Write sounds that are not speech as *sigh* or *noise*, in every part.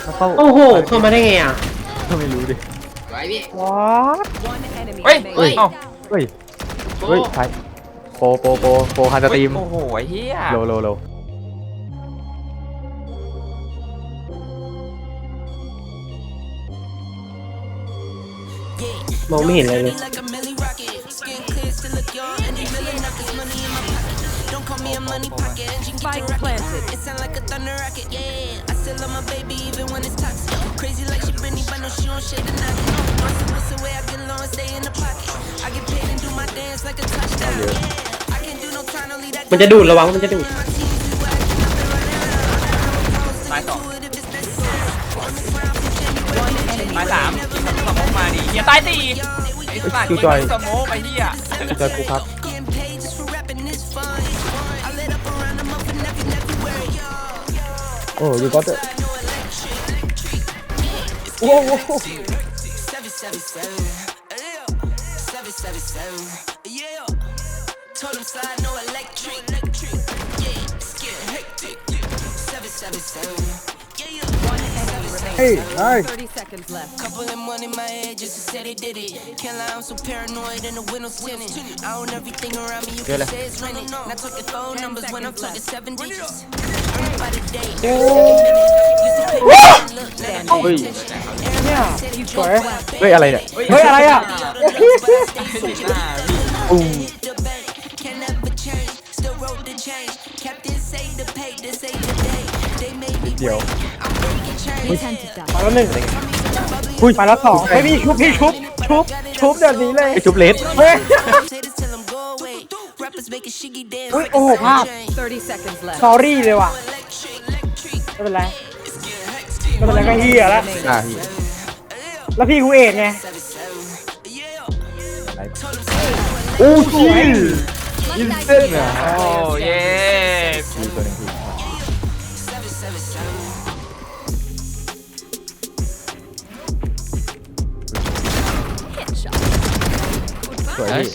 แล้วเข้าโอ้โหเข้ามาได้ไงอะก็ไม่รู้ดิไว้พี่ ว้า One enemy เฮ้ย remaining. เฮ้ยเอ้าเฮ้ย เฮ้ยใครโปโปโปโปคันสตรีม โอ้โหไอ้เหี้ยโลโลโลมองไม่เห็นอะไรเลย Spike planted. Dạ. มันจะดูดระวังมันจะดูดตายสอง One enemy ตายสามสโมกมาดิเหี้ยตายสี่ไอ้สัตว์ยิงสโมกไปเหี้ยเจอกูครับ โอ้ยก็เตโอ้โห Told him slide no electric. Yeah, scared hectic. 777. Yeah, yeah. One enemy remaining. เฮ้ยไอ้ 30 seconds left. Couple of money in my head just to say they did it. Can't lie, I'm so paranoid and the windows tinted. I own everything around me, you can say it's rented. Not talking phone numbers when I'm talking seven digits. Earn by the day, every minute. Used to pay me look, now I pay attention. Everybody said he broke my เฮ้ยอะไรเนี่ย เฮ้ยอะไรอ่ะ ติดหน้าพี่ อู้ hit the bank, can never change. Still wrote the *laughs* change. Captain say the pay, this ain't the day. They made me เดี๋ยว wait. I'm breaking chains. มาแล้วหนึ่ง อุ้ยมาแล้วสองเฮ้ยพี่ชุบพี่ชุบชุบชุบแบบนี้เลยไอชุบเลสเฮ้ย Say this till I'm go away. Rappers making shiggy dance. เฮ้ย like โอ้โห it's ภาพ chain. 30 seconds left. สอรี่เลยว่ะ Electric, electric. ไม่เป็นไรไม่เป็นไรก็เฮียแล้ว Remaining. อะพี่แล้วพี่กูเอกไงโอ้ชิลยินเส้นอะโอ้เย้มีตัวหนึ่งพี่ สวยพี่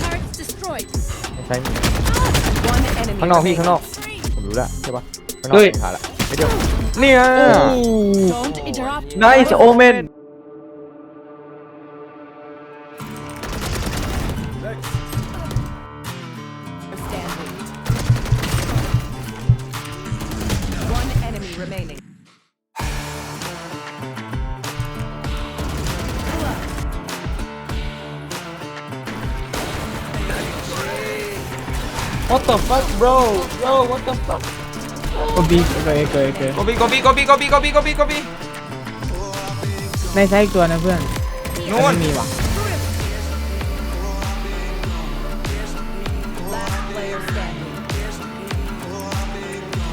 Turrets destroyed. ไม่ใช่ One enemy ข้างนอกพี่ remaining. ข้างนอก ผมรู้แล้วใช่ปะข้างนอกเฮ้ยขาดละไม่เดียวเนี่ย Don't interrupt. nice omen Standing. One enemy remaining. ก็บีเคยเคยเคยโกบีโกบีโกบีโกบีโกบีโกบีโกบีในไซต์ตัวนะเพื่อนนู่นมีว่ะ Last player standing. ปีปี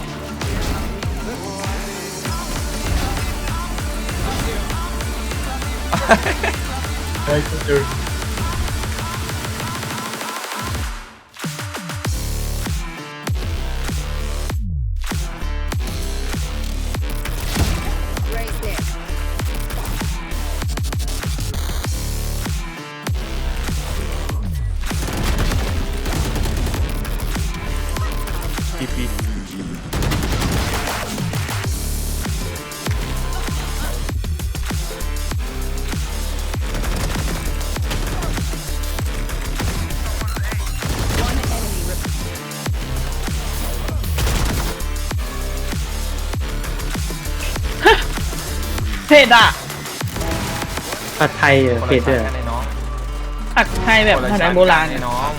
One enemy remaining. เพศอะผัดไทยเหรอคนเผ็ดละด้วยชั้นกันไอ้น้องผัดไทยแบบคนละผัดไทชั้ยนโบราณกันไอ้น้อง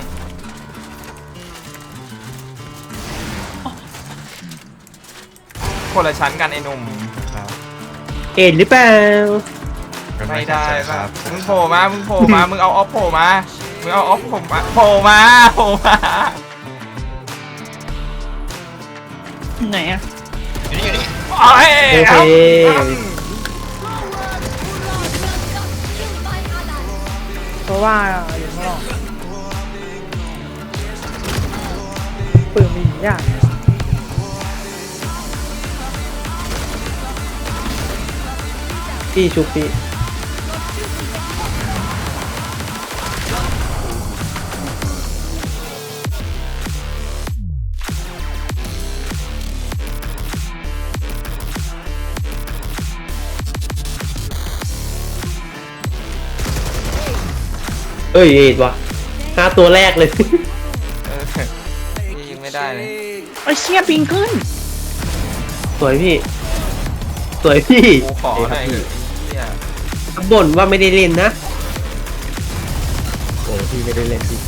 คนละชั้นกันไอ้หนุ่มเอ็นหรือเปล่าไม่ได้ป่ะมึงโผล่มา มึงโผล่มา มึงเอาออฟโผล่มา มึงเอาออฟผมมาโผล่มาโผล่มา ไหนอะโอ้ยโอเคเอาเพราะว่าอยู่ข้างนอกปืนมียาก พี่ชุบพี่เอ้ยเอ็ดวะห้าตัวแรกเลยยิงไม่ได้เลยไอ้เชี่ยปิงขึ้น สวยพี่ สวยพี่ขอหน่ บ่นว่าไม่ได้เล่นนะ โอ้พี่ไม่ได้เล่นพี่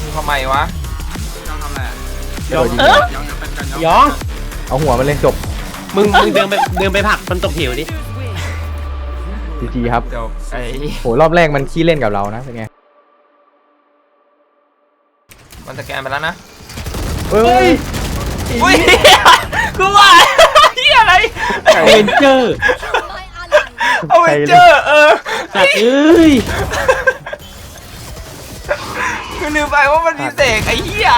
มึงทำไมวะยอมเออยอง เอาหัวมันเล่นจบมึงมึงเดินไปเดินไปผลักมันตกเหวดิ จีจีครับเดี๋ยวไอ้โหรอบแรกมันขี้เล่นกับเรานะเป็นไงมันสแกนไปแล้วนะเฮ้ยอุ้ยกูว่าเฮียอะไร เวนเจอร์ เอาไปเจอเออสัตว์เอ้ยคือลืมไปว่ามันมีเสกไอ้เหี้ย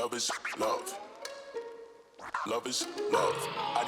Love is love. Love is love. I